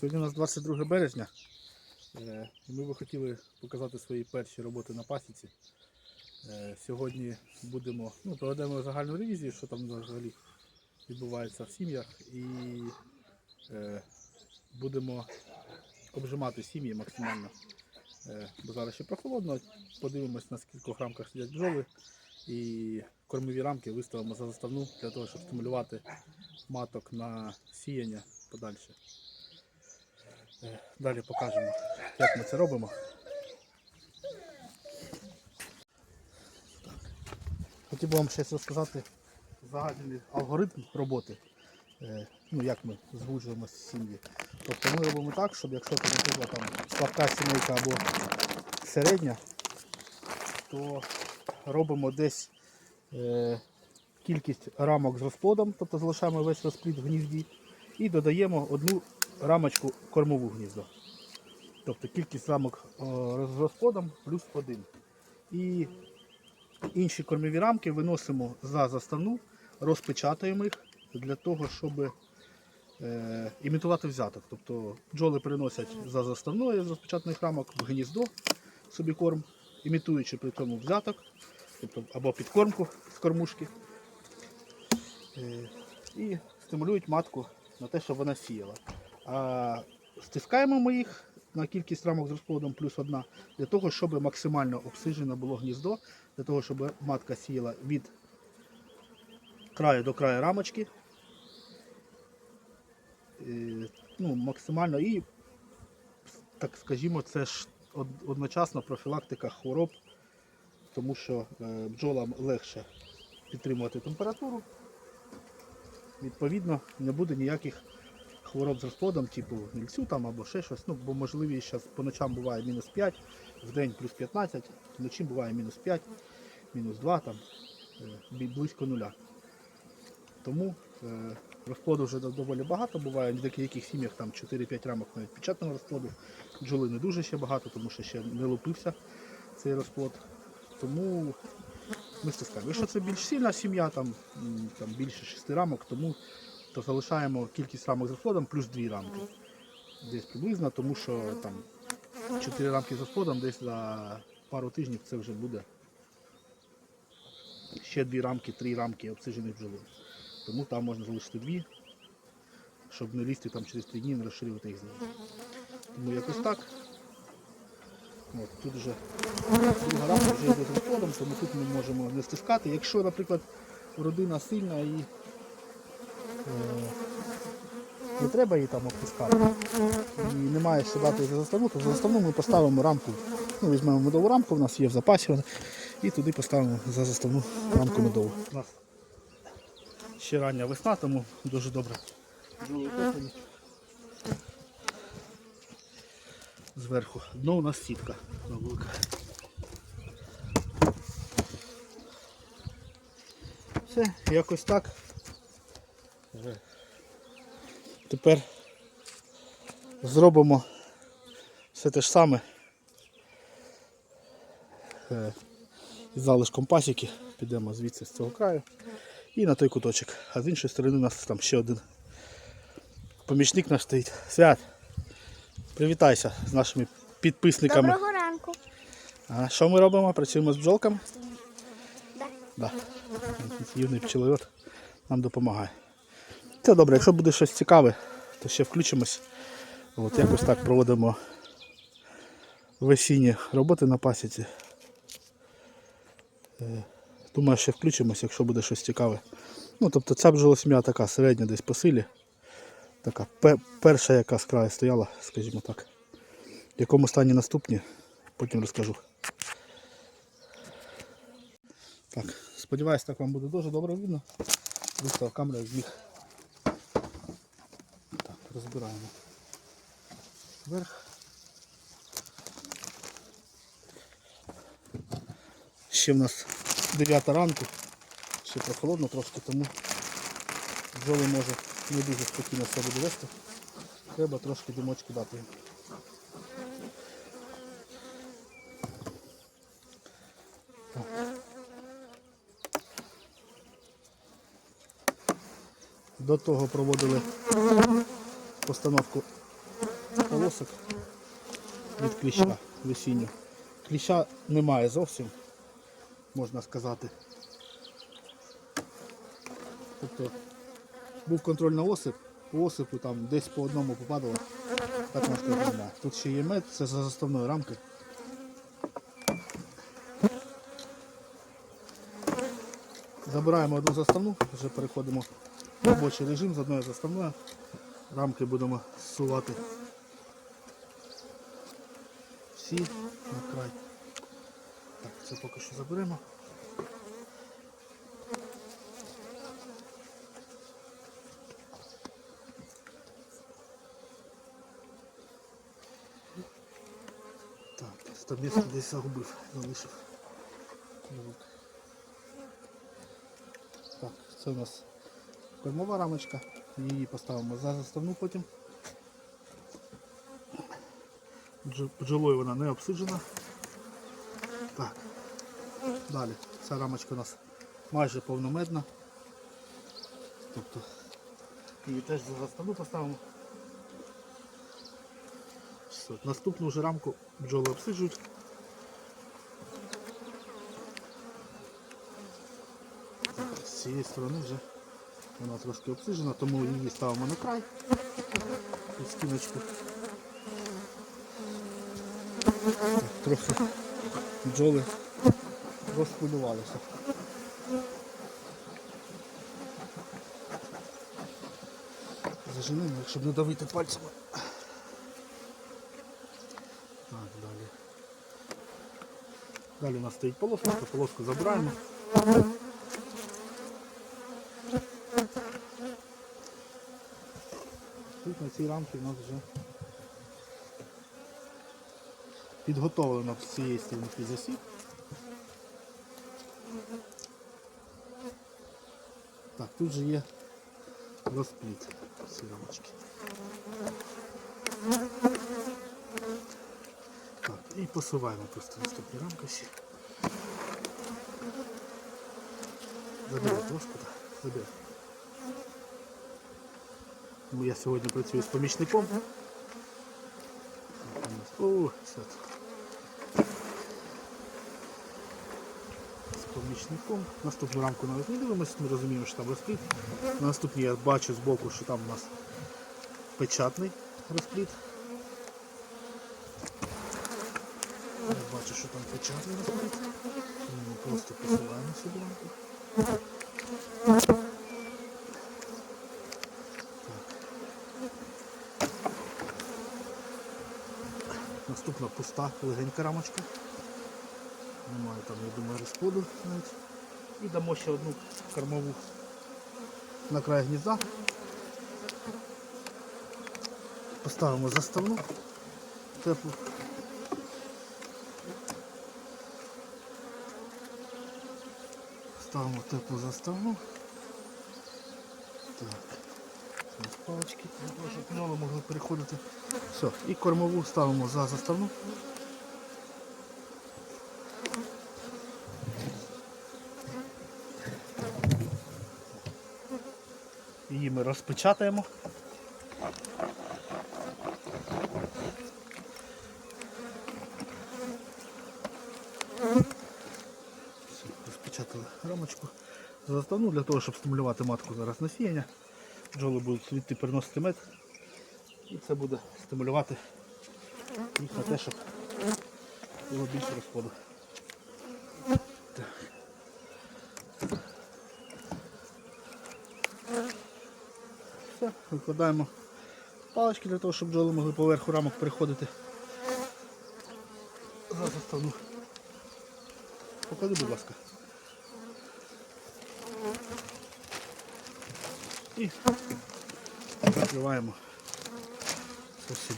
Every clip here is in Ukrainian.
Сьогодні у нас 22 березня. е, і Ми би хотіли показати свої перші роботи на пасіці. Е, Сьогодні будемо, ну, проведемо загальну ревізію, що там взагалі відбувається в сім'ях, і е, будемо обжимати сім'ї максимально. Бо зараз ще прохолодно, подивимось на скількох рамках сидять бджоли і кормові рамки виставимо за заставну для того, щоб стимулювати маток на сіяння подальше. Е, Далі покажемо, як ми це робимо. Хотів би вам ще розказати загальний алгоритм роботи. Е, Ну, як ми звужуємо сім'ї. Тобто ми робимо так, щоб якщо це, наприклад, слабка сімейка або середня, то робимо десь е, кількість рамок з розплодом, тобто залишаємо весь розплід в гнізді, і додаємо одну рамочку кормову гніздо. Тобто кількість рамок з розплодом плюс один. І інші кормові рамки виносимо за заставну, розпечатаємо їх для того, щоб е, імітувати взяток. Тобто бджоли приносять за заставною з розпечатаних рамок в гніздо собі корм, імітуючи при цьому взяток, тобто або підкормку з кормушки. Е, і стимулюють матку на те, щоб вона сіяла. Стискаємо ми їх на кількість рамок з розплодом плюс одна, для того, щоб максимально обсиджено було гніздо, для того, щоб матка сіяла від краю до краю рамочки. Е, Ну, максимально і, так скажімо, це ж одночасно профілактика хвороб, тому що е, бджолам легше підтримувати температуру. Відповідно, не буде ніяких хвороб з розплодом, типу мільцю там або ще щось. Ну, бо можливість зараз по ночам буває мінус 5, в день плюс 15, вночі буває мінус 5, мінус 2, там, е, близько нуля. Тому е, розплоду вже доволі багато, буває в деяких сім'ях там 4-5 рамок навіть печатного розплоду. Бджоли не дуже ще багато, тому що ще не лупився цей розплод. Тому ми стискаємо. Якщо це більш сильна сім'я, там, там більше 6 рамок, тому то залишаємо кількість рамок з розплодом плюс 2 рамки. Десь приблизно, тому що там 4 рамки з розплодом десь за пару тижнів це вже буде ще 2 рамки, 3 рамки обсижених бджолою. Тому там можна залишити дві, щоб не лізти там через 3 дні, не розширювати їх знову. Тому якось так. От, тут вже друга рамка вже йде з розплодом, тому тут ми можемо не стискати. Якщо, наприклад, родина сильна і не треба її там обтискати, і немає що дати за заставну, то за заставну ми поставимо рамку, ну, візьмемо медову рамку, у нас є в запасі, вона, і туди поставимо за заставну рамку медову. У нас ще рання весна, тому дуже добре. Зверху. Дно у нас сітка велика. Все, якось так. Тепер зробимо все те ж саме. Е, Із залишком пасіки підемо звідси з цього краю і на той куточок. А з іншої сторони у нас там ще один помічник наш стоїть. Свят, привітайся з нашими підписниками. Доброго ранку. А що ми робимо? Працюємо з бджолками? Да. Да. Юний пчеловод нам допомагає. Це добре, якщо буде щось цікаве, то ще включимось. От якось так проводимо весінні роботи на пасіці. Е, Думаю, ще включимось, якщо буде щось цікаве. Ну, тобто ця бджолосім'я така середня десь по силі. Така перша, яка з краю стояла, скажімо так. В якому стані наступні, потім розкажу. Так, сподіваюсь, так вам буде дуже добре видно. Вистав камеру з них. Так, розбираємо вверх. Ще в нас 9 ранку, ще прохолодно трошки, тому бджоли може не дуже спокійно себе довести. Треба трошки димочки дати. До того проводили постановку полосок від кліща весінню. Кліща немає зовсім, можна сказати. Тобто був контроль на осип, по осипу там десь по одному попадало, так сказати, немає. Тут ще є мед, це за заставною рамкою. Забираємо одну заставну, вже переходимо в робочий режим з одної заставної. Рамки будемо зсувати всі на край. Так, це поки що заберемо. Так, стабільно десь загубив, залишив. Так, це у нас кормова рамочка. Її поставимо за заставну потім. Бджолою вона не обсиджена. Так. Далі. Ця рамочка у нас майже повномедна. Тобто її теж за заставну поставимо. Все. Наступну вже рамку бджоли обсиджують. З цієї сторони вже вона трошки обсиджена, тому її ставимо на край. Під стіночку. Трохи бджоли розхвилювалися. Заженемо, щоб не давити пальцями. Так, далі. Далі у нас стоїть полоска, полоску забираємо. Тут на цій рамці у нас вже підготовлено з цієї сторони під засів. Так, тут же є розпліт ці рамочки. Так, і посуваємо просто наступні рамки всі. Забирай трошку, так, забирай. Я сьогодні працюю з помічником. О, все. З помічником. Наступну рамку навіть не дивимося, ми розуміємо, що там розпліт. На я бачу збоку, що там у нас печатний розпліт. Я бачу, що там печатний розпліт. Ми просто посилаємо сюди рамку. Наступна пуста легенька рамочка. Немає там, я думаю, розходу навіть. І дамо ще одну кормову на край гнізда. Поставимо заставну теплу. Ставимо теплу заставну. Так. Палочки, щоб пньоли могли переходити. Все, і кормову ставимо за заставну. Її ми розпечатаємо. Розпечатали рамочку за заставну для того, щоб стимулювати матку зараз на сіяння. Бджоли будуть звідти переносити мед. І це буде стимулювати їх на те, щоб було більше розходу. Все, викладаємо палички для того, щоб бджоли могли поверху рамок переходити. За заставну. Поклади, будь ласка. І закриваємо все.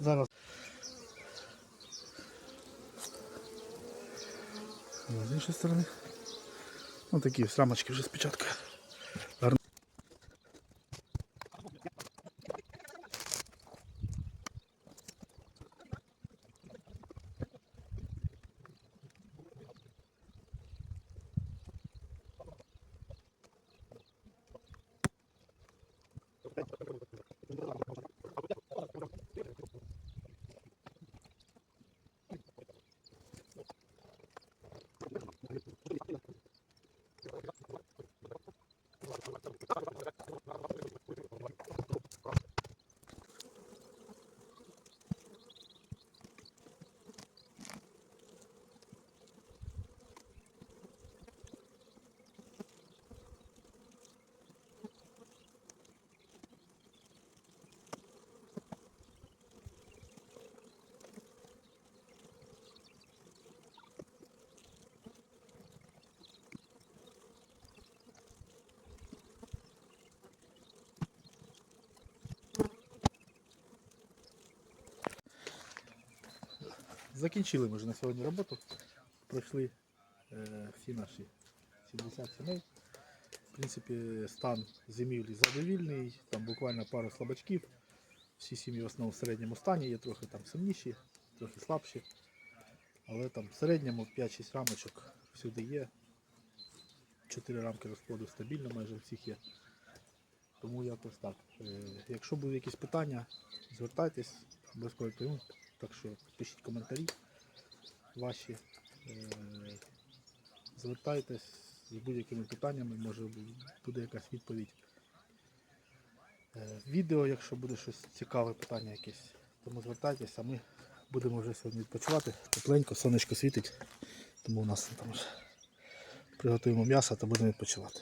Зараз з іншої сторони. Ось такі ось рамочки вже спочатку. Закінчили ми вже на сьогодні роботу. Пройшли е, всі наші 70 сімей. В принципі, стан зимівлі задовільний, там буквально пару слабачків. Всі сім'ї в основному в середньому стані, є трохи там сильніші, трохи слабші. Але там в середньому 5-6 рамочок всюди є. 4 рамки розплоду стабільно майже всіх є. Тому якось так. Е, Якщо будуть якісь питання, звертайтесь, обов'язково відповім. Так що пишіть коментарі ваші. Е, Звертайтесь з будь-якими питаннями, може буде якась відповідь. Е, Відео, якщо буде щось цікаве питання якесь, тому звертайтесь, а ми будемо вже сьогодні відпочивати. Тепленько, сонечко світить, тому у нас там вже приготуємо м'ясо та будемо відпочивати.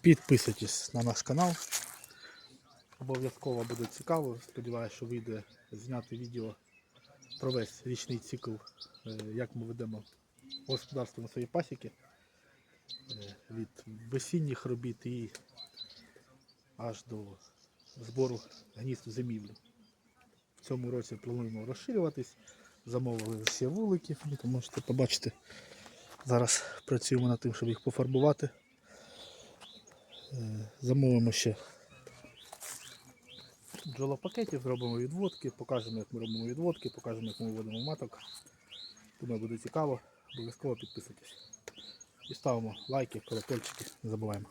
Підписуйтесь на наш канал. Обов'язково буде цікаво. Сподіваюся, що вийде зняти відео про весь річний цикл, е, як ми ведемо господарство на своїй пасіки. Е, Від весінніх робіт і аж до збору гнізд зимівлі. В цьому році плануємо розширюватись. Замовили вуликів, ну, то можете побачити. Зараз працюємо над тим, щоб їх пофарбувати. Е, Замовимо ще бджолопакетів, зробимо відводки, покажемо, як ми робимо відводки, покажемо, як ми виводимо маток. Думаю, буде цікаво. Обов'язково підписуйтесь. І ставимо лайки, колокольчики, не забуваємо.